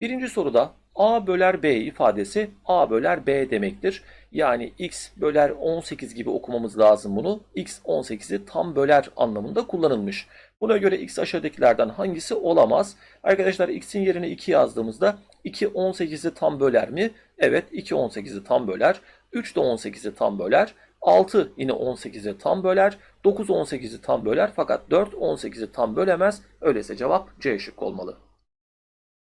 Birinci soruda a böler b ifadesi a böler b demektir. Yani x böler 18 gibi okumamız lazım bunu. x 18'i tam böler anlamında kullanılmış. Buna göre x aşağıdakilerden hangisi olamaz? Arkadaşlar x'in yerine 2 yazdığımızda 2 18'i tam böler mi? Evet 2 18'i tam böler. 3 de 18'i tam böler. 6 yine 18'i tam böler. 9 18'i tam böler fakat 4 18'i tam bölemez. Öyleyse cevap C şıkkı olmalı.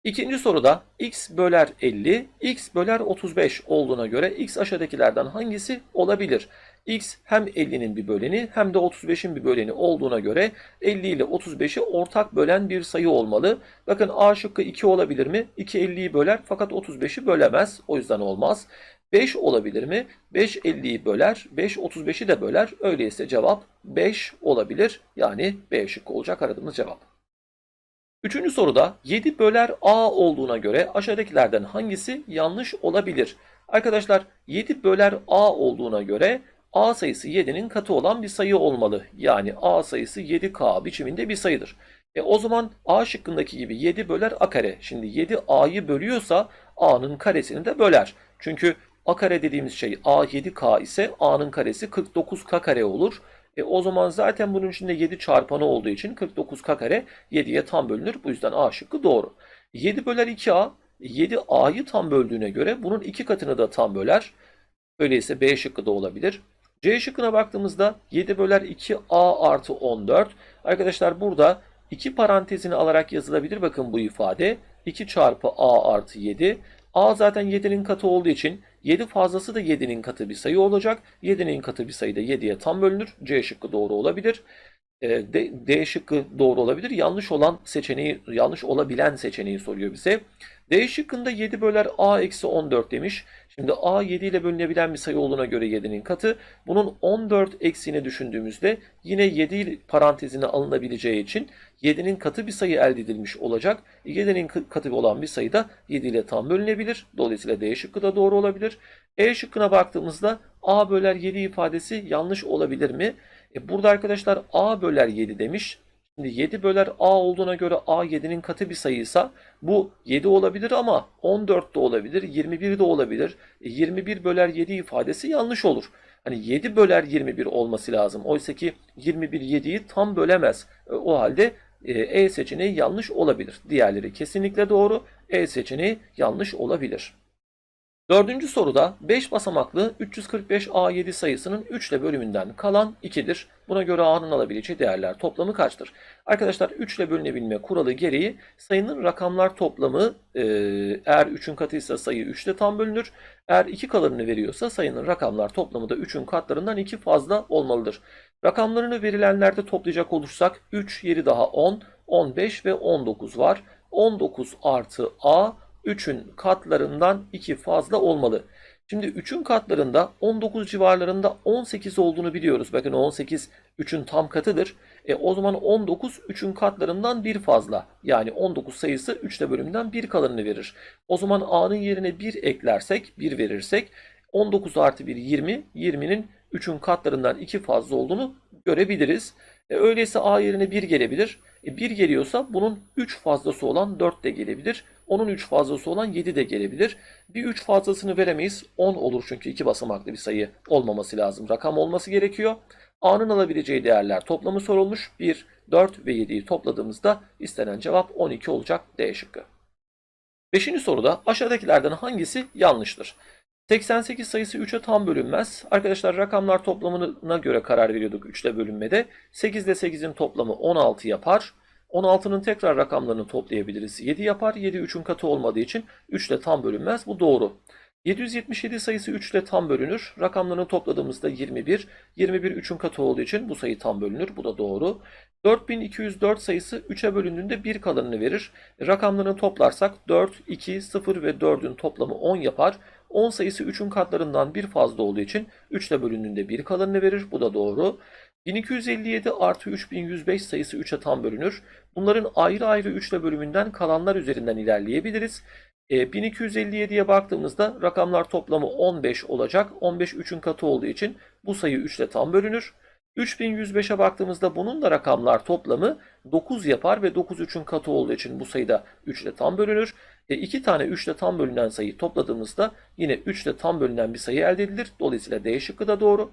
İkinci soruda x böler 50, x böler 35 olduğuna göre x aşağıdakilerden hangisi olabilir? x hem 50'nin bir böleni hem de 35'in bir böleni olduğuna göre 50 ile 35'i ortak bölen bir sayı olmalı. Bakın A şıkkı 2 olabilir mi? 2 50'yi böler fakat 35'i bölemez. O yüzden olmaz. 5 olabilir mi? 5 50'yi böler, 5 35'i de böler. Öyleyse cevap 5 olabilir. Yani B şıkkı olacak aradığımız cevap. Üçüncü soruda 7 böler A olduğuna göre aşağıdakilerden hangisi yanlış olabilir? Arkadaşlar 7 böler A olduğuna göre A sayısı 7'nin katı olan bir sayı olmalı. Yani A sayısı 7K biçiminde bir sayıdır. E o zaman A şıkkındaki gibi 7 böler A kare. Şimdi 7 A'yı bölüyorsa A'nın karesini de böler. Çünkü A kare dediğimiz şey A 7K ise A'nın karesi 49K kare olur. E, o zaman zaten bunun içinde 7 çarpanı olduğu için 49k kare 7'ye tam bölünür. Bu yüzden A şıkkı doğru. 7 böler 2A 7 A'yı tam böldüğüne göre bunun iki katını da tam böler. Öyleyse B şıkkı da olabilir. C şıkkına baktığımızda 7 böler 2A artı 14. Arkadaşlar burada iki parantezini alarak yazılabilir. Bakın bu ifade 2 çarpı A artı 7. A zaten 7'nin katı olduğu için 7 fazlası da 7'nin katı bir sayı olacak. 7'nin katı bir sayı da 7'ye tam bölünür. C şıkkı doğru olabilir. E, D, D şıkkı doğru olabilir. Yanlış olan seçeneği, yanlış olabilen seçeneği soruyor bize. D şıkkında 7 böler A eksi 14 demiş. Şimdi A 7 ile bölünebilen bir sayı olduğuna göre 7'nin katı. Bunun 14 eksiğini düşündüğümüzde yine 7 parantezine alınabileceği için 7'nin katı bir sayı elde edilmiş olacak. 7'nin katı olan bir sayı da 7 ile tam bölünebilir. Dolayısıyla D şıkkı da doğru olabilir. E şıkkına baktığımızda A böler 7 ifadesi yanlış olabilir mi? E burada arkadaşlar A böler 7 demiş. Şimdi 7 böler A olduğuna göre A 7'nin katı bir sayıysa bu 7 olabilir ama 14 de olabilir, 21 de olabilir. E 21 böler 7 ifadesi yanlış olur. Hani 7 böler 21 olması lazım. Oysa ki 21 7'yi tam bölemez. E o halde E seçeneği yanlış olabilir. Diğerleri kesinlikle doğru. E seçeneği yanlış olabilir. Dördüncü soruda 5 basamaklı 345A7 sayısının 3 ile bölümünden kalan 2'dir. Buna göre A'nın alabileceği değerler toplamı kaçtır? Arkadaşlar 3 ile bölünebilme kuralı gereği sayının rakamlar toplamı e, eğer 3'ün katıysa sayı 3 ile tam bölünür. Eğer 2 kalanını veriyorsa sayının rakamlar toplamı da 3'ün katlarından 2 fazla olmalıdır. Rakamlarını verilenlerde toplayacak olursak 3, 7 daha 10, 15 ve 19 var. 19 artı A 3'ün katlarından 2 fazla olmalı. Şimdi 3'ün katlarında 19 civarlarında 18 olduğunu biliyoruz. Bakın 18 3'ün tam katıdır. E, o zaman 19 3'ün katlarından 1 fazla. Yani 19 sayısı 3 ile bölümünden 1 kalanını verir. O zaman A'nın yerine 1 eklersek, 1 verirsek 19 artı 1 20. 20'nin 3'ün katlarından 2 fazla olduğunu görebiliriz. E, öyleyse A yerine 1 gelebilir. E, 1 geliyorsa bunun 3 fazlası olan 4 de gelebilir. Onun 3 fazlası olan 7 de gelebilir. Bir 3 fazlasını veremeyiz. 10 olur çünkü 2 basamaklı bir sayı olmaması lazım. Rakam olması gerekiyor. A'nın alabileceği değerler toplamı sorulmuş. 1, 4 ve 7'yi topladığımızda istenen cevap 12 olacak D şıkkı. Beşinci soruda aşağıdakilerden hangisi yanlıştır? 88 sayısı 3'e tam bölünmez. Arkadaşlar rakamlar toplamına göre karar veriyorduk 3 ile bölünmede. 8 ile 8'in toplamı 16 yapar. 16'nın tekrar rakamlarını toplayabiliriz. 7 yapar. 7 3'ün katı olmadığı için 3 ile tam bölünmez. Bu doğru. 777 sayısı 3 ile tam bölünür. Rakamlarını topladığımızda 21. 21 3'ün katı olduğu için bu sayı tam bölünür. Bu da doğru. 4204 sayısı 3'e bölündüğünde 1 kalanını verir. Rakamlarını toplarsak 4, 2, 0 ve 4'ün toplamı 10 yapar. 10 sayısı 3'ün katlarından bir fazla olduğu için 3 ile bölündüğünde 1 kalanını verir. Bu da doğru. 1257 artı 3105 sayısı 3'e tam bölünür. Bunların ayrı ayrı 3 ile bölümünden kalanlar üzerinden ilerleyebiliriz. E, 1257'ye baktığımızda rakamlar toplamı 15 olacak. 15 3'ün katı olduğu için bu sayı 3 ile tam bölünür. 3105'e baktığımızda bunun da rakamlar toplamı 9 yapar ve 9 3'ün katı olduğu için bu sayıda 3 ile tam bölünür. E, iki tane 3 ile tam bölünen sayıyı topladığımızda yine 3 ile tam bölünen bir sayı elde edilir. Dolayısıyla D şıkkı da doğru.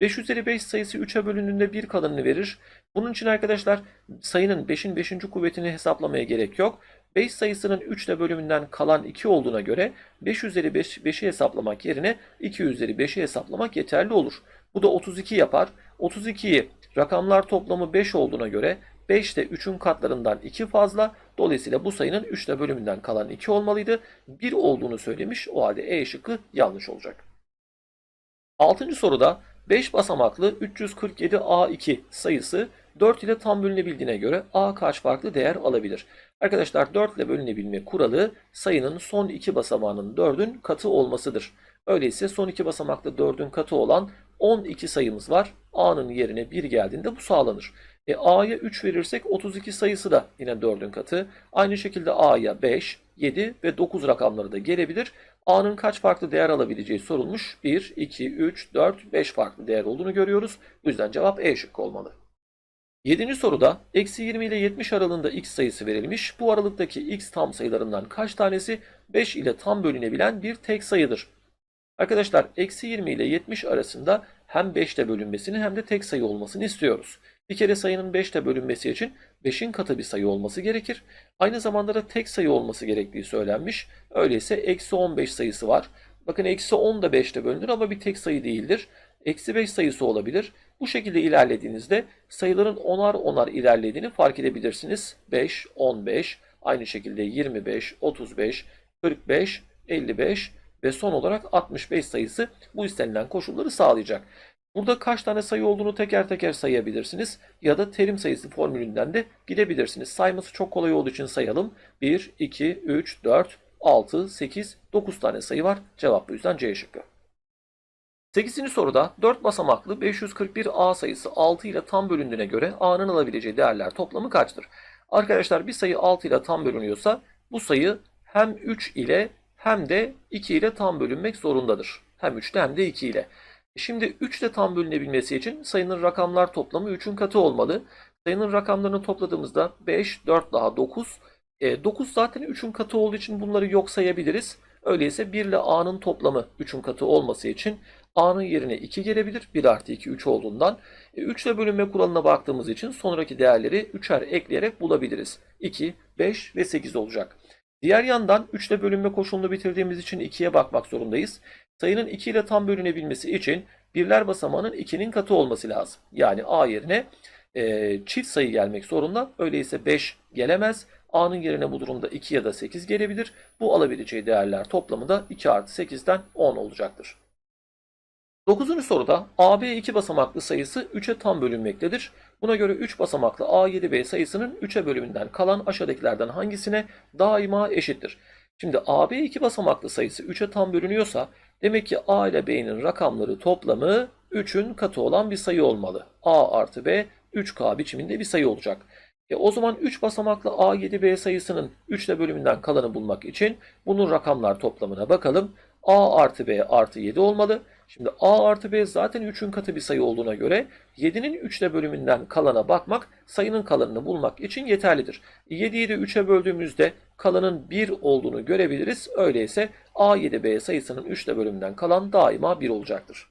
5 üzeri 5 sayısı 3'e bölündüğünde 1 kalanını verir. Bunun için arkadaşlar sayının 5'in 5. kuvvetini hesaplamaya gerek yok. 5 sayısının 3 ile bölümünden kalan 2 olduğuna göre 5 üzeri 5, 5'i hesaplamak yerine 2 üzeri 5'i hesaplamak yeterli olur. Bu da 32 yapar. 32'yi rakamlar toplamı 5 olduğuna göre 5 de 3'ün katlarından 2 fazla. Dolayısıyla bu sayının 3 ile bölümünden kalan 2 olmalıydı. 1 olduğunu söylemiş. O halde E şıkkı yanlış olacak. 6. soruda 5 basamaklı 347A2 sayısı 4 ile tam bölünebildiğine göre A kaç farklı değer alabilir? Arkadaşlar 4 ile bölünebilme kuralı sayının son iki basamağının 4'ün katı olmasıdır. Öyleyse son iki basamaklı 4'ün katı olan 12 sayımız var. A'nın yerine 1 geldiğinde bu sağlanır. E, A'ya 3 verirsek 32 sayısı da yine 4'ün katı. Aynı şekilde A'ya 5, 7 ve 9 rakamları da gelebilir. A'nın kaç farklı değer alabileceği sorulmuş. 1, 2, 3, 4, 5 farklı değer olduğunu görüyoruz. Bu yüzden cevap E şıkkı olmalı. 7. soruda eksi 20 ile 70 aralığında x sayısı verilmiş. Bu aralıktaki x tam sayılarından kaç tanesi 5 ile tam bölünebilen bir tek sayıdır? Arkadaşlar eksi 20 ile 70 arasında hem 5 ile bölünmesini hem de tek sayı olmasını istiyoruz. Bir kere sayının 5 ile bölünmesi için 5'in katı bir sayı olması gerekir. Aynı zamanda da tek sayı olması gerektiği söylenmiş. Öyleyse eksi 15 sayısı var. Bakın eksi 10 da 5 ile bölünür ama bir tek sayı değildir. Eksi 5 sayısı olabilir. Bu şekilde ilerlediğinizde sayıların onar onar ilerlediğini fark edebilirsiniz. 5, 15, aynı şekilde 25, 35, 45, 55 ve son olarak 65 sayısı bu istenilen koşulları sağlayacak. Burada kaç tane sayı olduğunu teker teker sayabilirsiniz ya da terim sayısı formülünden de gidebilirsiniz. Sayması çok kolay olduğu için sayalım. 1, 2, 3, 4, 6, 8, 9 tane sayı var. Cevap bu yüzden C şıkkı. 8. soruda 4 basamaklı 541A sayısı 6 ile tam bölündüğüne göre A'nın alabileceği değerler toplamı kaçtır? Arkadaşlar bir sayı 6 ile tam bölünüyorsa bu sayı hem 3 ile hem de 2 ile tam bölünmek zorundadır. Hem 3 ile hem de 2 ile. Şimdi 3 ile tam bölünebilmesi için sayının rakamlar toplamı 3'ün katı olmalı. Sayının rakamlarını topladığımızda 5, 4 daha 9. E, 9 zaten 3'ün katı olduğu için bunları yok sayabiliriz. Öyleyse 1 ile A'nın toplamı 3'ün katı olması için A'nın yerine 2 gelebilir. 1 artı 2 3 olduğundan. E, 3 ile bölünme kuralına baktığımız için sonraki değerleri 3'er ekleyerek bulabiliriz. 2, 5 ve 8 olacak. Diğer yandan 3 ile bölünme koşulunu bitirdiğimiz için 2'ye bakmak zorundayız. Sayının 2 ile tam bölünebilmesi için birler basamağının 2'nin katı olması lazım. Yani A yerine e, çift sayı gelmek zorunda. Öyleyse 5 gelemez. A'nın yerine bu durumda 2 ya da 8 gelebilir. Bu alabileceği değerler toplamı da 2 artı 8'den 10 olacaktır. 9. soruda AB 2 basamaklı sayısı 3'e tam bölünmektedir. Buna göre 3 basamaklı A7B sayısının 3'e bölümünden kalan aşağıdakilerden hangisine daima eşittir? Şimdi AB 2 basamaklı sayısı 3'e tam bölünüyorsa demek ki A ile B'nin rakamları toplamı 3'ün katı olan bir sayı olmalı. A artı B 3K biçiminde bir sayı olacak. E o zaman 3 basamaklı A7B sayısının 3 ile bölümünden kalanı bulmak için bunun rakamlar toplamına bakalım. A artı B artı 7 olmalı. Şimdi A artı B zaten 3'ün katı bir sayı olduğuna göre 7'nin 3 ile bölümünden kalana bakmak sayının kalanını bulmak için yeterlidir. 7'yi de 3'e böldüğümüzde kalanın 1 olduğunu görebiliriz. Öyleyse A7B sayısının 3 ile bölümünden kalan daima 1 olacaktır.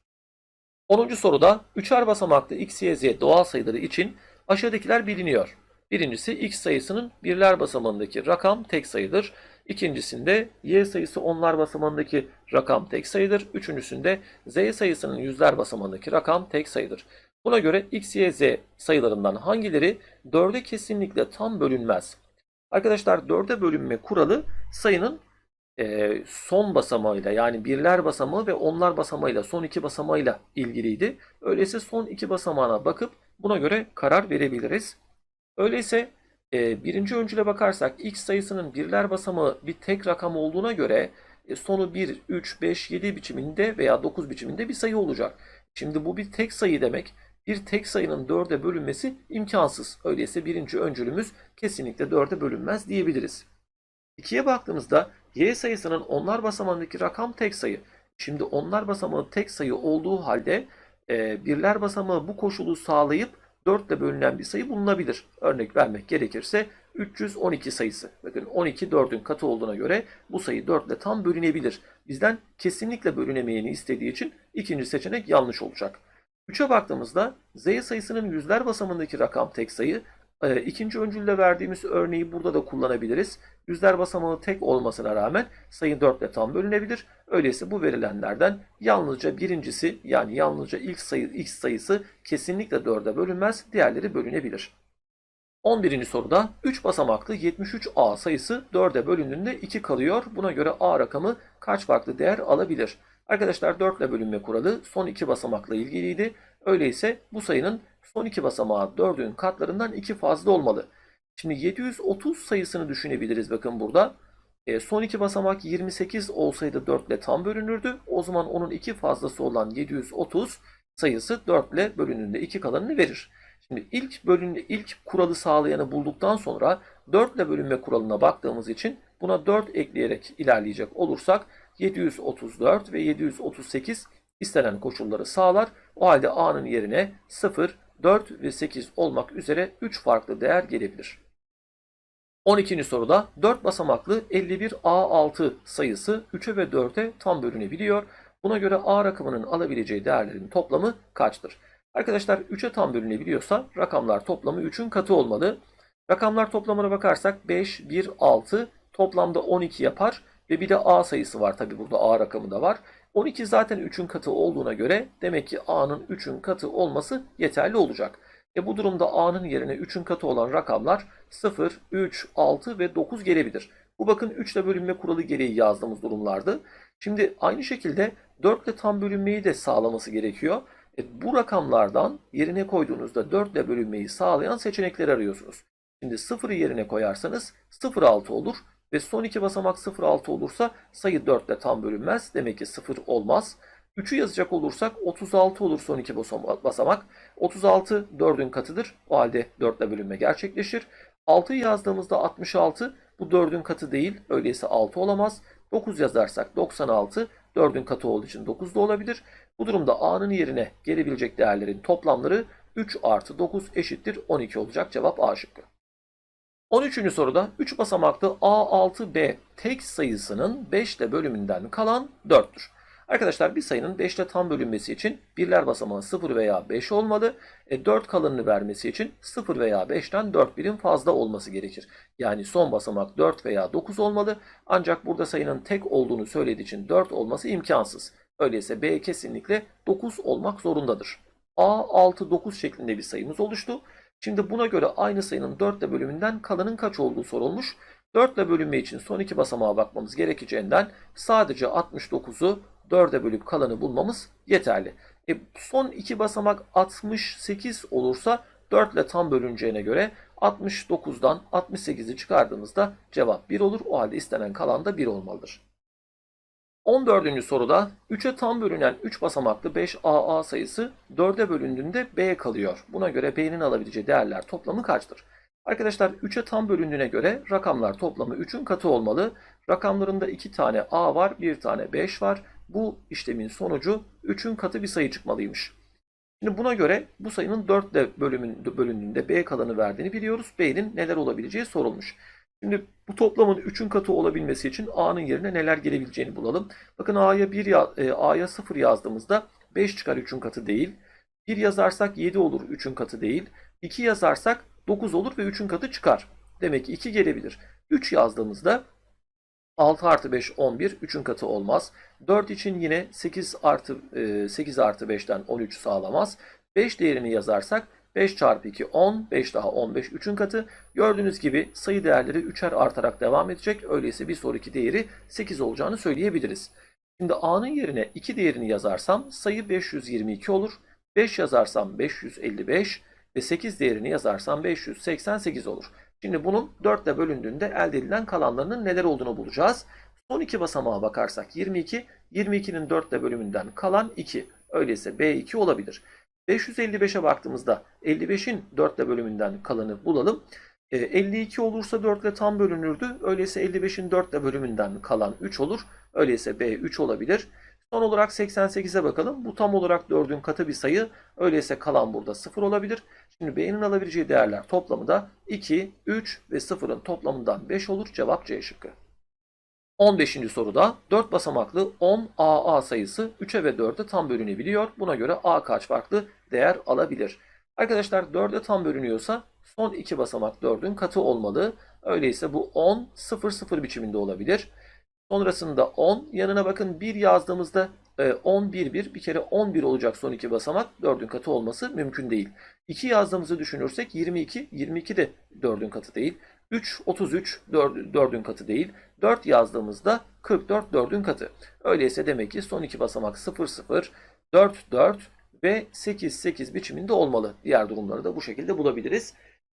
10. soruda 3'er basamaklı x, y, z doğal sayıları için aşağıdakiler biliniyor. Birincisi x sayısının birler basamağındaki rakam tek sayıdır. İkincisinde y sayısı onlar basamağındaki rakam tek sayıdır. Üçüncüsünde z sayısının yüzler basamağındaki rakam tek sayıdır. Buna göre x, y, z sayılarından hangileri 4'e kesinlikle tam bölünmez? Arkadaşlar 4'e bölünme kuralı sayının e, son basamağıyla yani birler basamağı ve onlar basamağıyla son iki basamağıyla ilgiliydi. Öyleyse son iki basamağına bakıp buna göre karar verebiliriz. Öyleyse e, birinci öncüle bakarsak x sayısının birler basamağı bir tek rakam olduğuna göre e, sonu 1, 3, 5, 7 biçiminde veya 9 biçiminde bir sayı olacak. Şimdi bu bir tek sayı demek. Bir tek sayının 4'e bölünmesi imkansız. Öyleyse birinci öncülümüz kesinlikle 4'e bölünmez diyebiliriz. 2'ye baktığımızda y sayısının onlar basamağındaki rakam tek sayı. Şimdi onlar basamağı tek sayı olduğu halde e, birler basamağı bu koşulu sağlayıp 4 ile bölünen bir sayı bulunabilir. Örnek vermek gerekirse 312 sayısı. Bakın 12 4'ün katı olduğuna göre bu sayı 4 ile tam bölünebilir. Bizden kesinlikle bölünemeyeni istediği için ikinci seçenek yanlış olacak. 3'e baktığımızda z sayısının yüzler basamındaki rakam tek sayı. Ee, ikinci öncülde verdiğimiz örneği burada da kullanabiliriz. Yüzler basamağı tek olmasına rağmen sayı 4 ile tam bölünebilir. Öyleyse bu verilenlerden yalnızca birincisi yani yalnızca ilk sayı x sayısı kesinlikle 4'e bölünmez. Diğerleri bölünebilir. 11. soruda 3 basamaklı 73a sayısı 4'e bölündüğünde 2 kalıyor. Buna göre a rakamı kaç farklı değer alabilir? Arkadaşlar 4 ile bölünme kuralı son 2 basamakla ilgiliydi. Öyleyse bu sayının son 2 basamağı 4'ün katlarından 2 fazla olmalı. Şimdi 730 sayısını düşünebiliriz bakın burada. E, son 2 basamak 28 olsaydı 4 ile tam bölünürdü. O zaman onun 2 fazlası olan 730 sayısı 4 ile bölündüğünde 2 kalanını verir. Şimdi ilk bölünme, ilk kuralı sağlayanı bulduktan sonra 4 ile bölünme kuralına baktığımız için buna 4 ekleyerek ilerleyecek olursak 734 ve 738 istenen koşulları sağlar. O halde A'nın yerine 0, 4 ve 8 olmak üzere 3 farklı değer gelebilir. 12. soruda 4 basamaklı 51A6 sayısı 3'e ve 4'e tam bölünebiliyor. Buna göre A rakamının alabileceği değerlerin toplamı kaçtır? Arkadaşlar 3'e tam bölünebiliyorsa rakamlar toplamı 3'ün katı olmalı. Rakamlar toplamına bakarsak 5, 1, 6 toplamda 12 yapar ve bir de A sayısı var tabi burada A rakamı da var. 12 zaten 3'ün katı olduğuna göre demek ki A'nın 3'ün katı olması yeterli olacak. E bu durumda A'nın yerine 3'ün katı olan rakamlar 0, 3, 6 ve 9 gelebilir. Bu bakın 3 ile bölünme kuralı gereği yazdığımız durumlardı. Şimdi aynı şekilde 4 ile tam bölünmeyi de sağlaması gerekiyor. E, bu rakamlardan yerine koyduğunuzda 4 ile bölünmeyi sağlayan seçenekleri arıyorsunuz. Şimdi 0'ı yerine koyarsanız 0,6 olur ve son iki basamak 0,6 olursa sayı 4 ile tam bölünmez. Demek ki 0 olmaz. 3'ü yazacak olursak 36 olur son iki basamak. 36 4'ün katıdır. O halde 4 ile bölünme gerçekleşir. 6'yı yazdığımızda 66 bu 4'ün katı değil. Öyleyse 6 olamaz. 9 yazarsak 96 4'ün katı olduğu için 9 da olabilir. Bu durumda A'nın yerine gelebilecek değerlerin toplamları 3 artı 9 eşittir 12 olacak. Cevap A şıkkı. 13. soruda 3 basamaklı A6B tek sayısının 5 ile bölümünden kalan 4'tür. Arkadaşlar bir sayının 5 ile tam bölünmesi için birler basamağı 0 veya 5 olmalı. E, 4 kalanını vermesi için 0 veya 5'ten 4 birim fazla olması gerekir. Yani son basamak 4 veya 9 olmalı. Ancak burada sayının tek olduğunu söylediği için 4 olması imkansız. Öyleyse B kesinlikle 9 olmak zorundadır. A 6 9 şeklinde bir sayımız oluştu. Şimdi buna göre aynı sayının 4 ile bölümünden kalanın kaç olduğu sorulmuş. 4 ile bölünme için son iki basamağa bakmamız gerekeceğinden sadece 69'u 4'e bölüp kalanı bulmamız yeterli. E, son iki basamak 68 olursa 4 ile tam bölüneceğine göre 69'dan 68'i çıkardığımızda cevap 1 olur. O halde istenen kalan da 1 olmalıdır. 14. soruda 3'e tam bölünen 3 basamaklı 5AA sayısı 4'e bölündüğünde B kalıyor. Buna göre B'nin alabileceği değerler toplamı kaçtır? Arkadaşlar 3'e tam bölündüğüne göre rakamlar toplamı 3'ün katı olmalı. Rakamlarında 2 tane A var, 1 tane 5 var. Bu işlemin sonucu 3'ün katı bir sayı çıkmalıymış. Şimdi buna göre bu sayının 4 ile bölündüğünde B kalanı verdiğini biliyoruz. B'nin neler olabileceği sorulmuş. Şimdi bu toplamın 3'ün katı olabilmesi için A'nın yerine neler gelebileceğini bulalım. Bakın A'ya 1 ya, e, A'ya 0 yazdığımızda 5 çıkar 3'ün katı değil. 1 yazarsak 7 olur 3'ün katı değil. 2 yazarsak 9 olur ve 3'ün katı çıkar. Demek ki 2 gelebilir. 3 yazdığımızda 6 artı 5 11 3'ün katı olmaz. 4 için yine 8 artı 8 artı 5'ten 13 sağlamaz. 5 değerini yazarsak 5 çarpı 2 10, 5 daha 15 3'ün katı. Gördüğünüz gibi sayı değerleri 3'er artarak devam edecek. Öyleyse bir sonraki değeri 8 olacağını söyleyebiliriz. Şimdi A'nın yerine 2 değerini yazarsam sayı 522 olur. 5 yazarsam 555 ve 8 değerini yazarsam 588 olur. Şimdi bunun 4 ile bölündüğünde elde edilen kalanlarının neler olduğunu bulacağız. Son iki basamağa bakarsak 22, 22'nin 4 ile bölümünden kalan 2. Öyleyse B2 olabilir. 555'e baktığımızda 55'in 4 ile bölümünden kalanı bulalım. E, 52 olursa 4 ile tam bölünürdü. Öyleyse 55'in 4 ile bölümünden kalan 3 olur. Öyleyse B 3 olabilir. Son olarak 88'e bakalım. Bu tam olarak 4'ün katı bir sayı. Öyleyse kalan burada 0 olabilir. Şimdi B'nin alabileceği değerler toplamı da 2, 3 ve 0'ın toplamından 5 olur. Cevap C şıkkı. 15. soruda 4 basamaklı 10 AA sayısı 3'e ve 4'e tam bölünebiliyor. Buna göre A kaç farklı değer alabilir? Arkadaşlar 4'e tam bölünüyorsa son iki basamak 4'ün katı olmalı. Öyleyse bu 10 0 0 biçiminde olabilir. Sonrasında 10 yanına bakın 1 yazdığımızda e, 10 1 1 bir kere 11 olacak son iki basamak 4'ün katı olması mümkün değil. 2 yazdığımızı düşünürsek 22 22 de 4'ün katı değil. 3 33 4, 4'ün katı değil. 4 yazdığımızda 44 4'ün katı. Öyleyse demek ki son iki basamak 0 0 4 4 ve 8 8 biçiminde olmalı. Diğer durumları da bu şekilde bulabiliriz.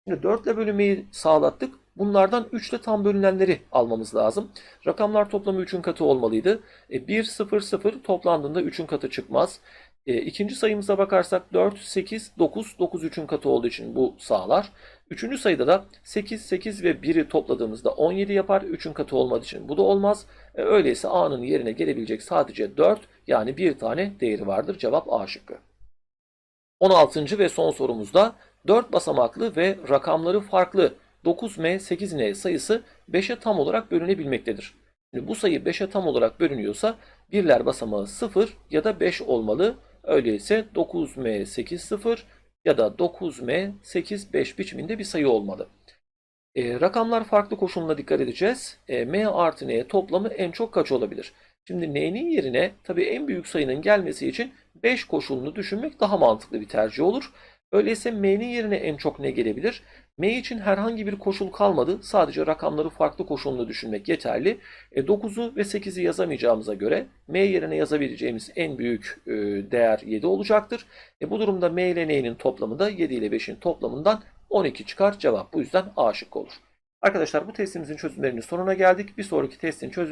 Şimdi 4 ile bölünmeyi sağlattık. Bunlardan 3 ile tam bölünenleri almamız lazım. Rakamlar toplamı 3'ün katı olmalıydı. E, 1, 0, 0 toplandığında 3'ün katı çıkmaz. E, ikinci sayımıza bakarsak 4, 8, 9. 9 3'ün katı olduğu için bu sağlar. Üçüncü sayıda da 8, 8 ve 1'i topladığımızda 17 yapar. 3'ün katı olmadığı için bu da olmaz. E, öyleyse A'nın yerine gelebilecek sadece 4 yani bir tane değeri vardır. Cevap A şıkkı. 16. ve son sorumuzda 4 basamaklı ve rakamları farklı 9M 8N sayısı 5'e tam olarak bölünebilmektedir. Şimdi bu sayı 5'e tam olarak bölünüyorsa birler basamağı 0 ya da 5 olmalı. Öyleyse 9M 8 0 ya da 9M 8 5 biçiminde bir sayı olmalı. E, rakamlar farklı koşuluna dikkat edeceğiz. E, M artı N toplamı en çok kaç olabilir? Şimdi N'nin yerine tabii en büyük sayının gelmesi için 5 koşulunu düşünmek daha mantıklı bir tercih olur. Öyleyse M'nin yerine en çok ne gelebilir? M için herhangi bir koşul kalmadı. Sadece rakamları farklı koşulunu düşünmek yeterli. E, 9'u ve 8'i yazamayacağımıza göre M yerine yazabileceğimiz en büyük e, değer 7 olacaktır. E, bu durumda M ile N'nin toplamı da 7 ile 5'in toplamından 12 çıkar. Cevap bu yüzden A şıkkı olur. Arkadaşlar bu testimizin çözümlerinin sonuna geldik. Bir sonraki testin çözüm